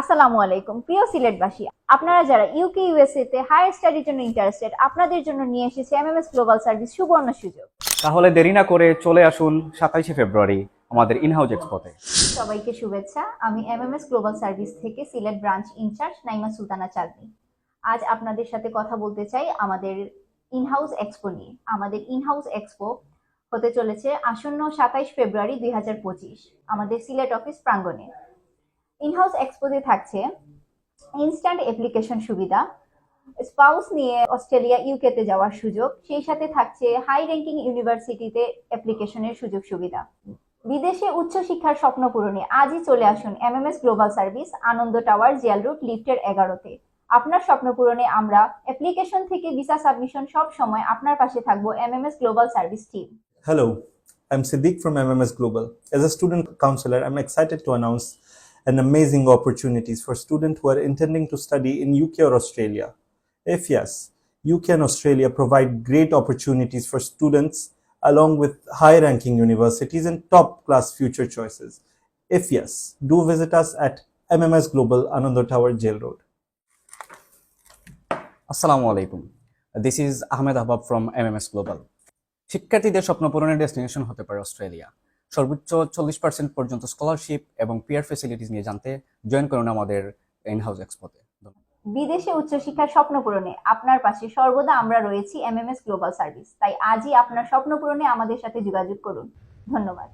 আসসালামু আলাইকুম প্রিয় সিলেটবাসী। আপনারা যারা ইউকে ইউএসএ তে হায়ার স্টাডির জন্য ইন্টারেস্টেড আপনাদের জন্য নিয়ে এসেছে এমএমএস গ্লোবাল সার্ভিস সুবর্ণ সুযোগ। তাহলে দেরি না করে চলে আসুন সাতাইশে ফেব্রুয়ারি আমাদের ইনহাউস এক্সপোতে সবাইকে শুভেচ্ছা। আমি এমএমএস গ্লোবাল সার্ভিস থেকে সিলেট ব্রাঞ্চ ইনচার্জ নাইমা সুলতানা চাঁদনি। আজ আপনাদের সাথে কথা বলতে চাই আমাদের ইনহাউস এক্সপো নিয়ে। আমাদের ইনহাউস এক্সপো হতে চলেছে আসন্ন সাতাইশ ফেব্রুয়ারি দুই হাজার পঁচিশ। আমাদের সিলেট অফিস প্রাঙ্গণে। ইনহাউস এক্সপোতে থাকছে। ইনস্ট্যান্ট অ্যাপ্লিকেশন সুবিধা। স্পাউস নিয়ে অস্ট্রেলিয়া ইউকেতে যাওয়ার সুযোগ। সেই সাথে থাকছে হাই র্যাঙ্কিং ইউনিভার্সিটিতে অ্যাপ্লিকেশনের সুযোগ সুবিধা। বিদেশে উচ্চশিক্ষার স্বপ্ন পূরণে আজই চলে আসুন MMS global service Ananda tower Ziaul রুট লিফটের এগারোতে। আপনার স্বপ্ন পূরণে আমরা অ্যাপ্লিকেশন থেকে ভিসা সাবমিশন সব সময় আপনার পাশে থাকব MMS global service team Hello, I'm Siddiq from MMS Global. As a student counselor, I'm excited to announce an amazing opportunities for students who are intending to study in UK or Australia. If yes, UK and Australia provide great opportunities for students along with high ranking universities and top class future choices. If yes, do visit us at MMS Global Ananda Tower Jail Road. আসসালামু আলাইকুম this is Ahmed Ahbab from M M S global শিক্ষার্থীদের স্বপ্ন পূরণের destination হতে পারে Australia সর্বোচ্চ চল্লিশ percent পর্যন্ত স্কলারশিপ এবং পিয়ার ফেসিলিটিস নিয়ে জানতে জয়েন করুন আমাদের ইনহাউস এক্সপোতে বিদেশে উচ্চশিক্ষার স্বপ্ন পূরণে আপনার পাশে সর্বদা আমরা রয়েছি এমএমএস গ্লোবাল সার্ভিস তাই আজই আপনার স্বপ্ন পূরণে আমাদের সাথে যোগাযোগ করুন। ধন্যবাদ।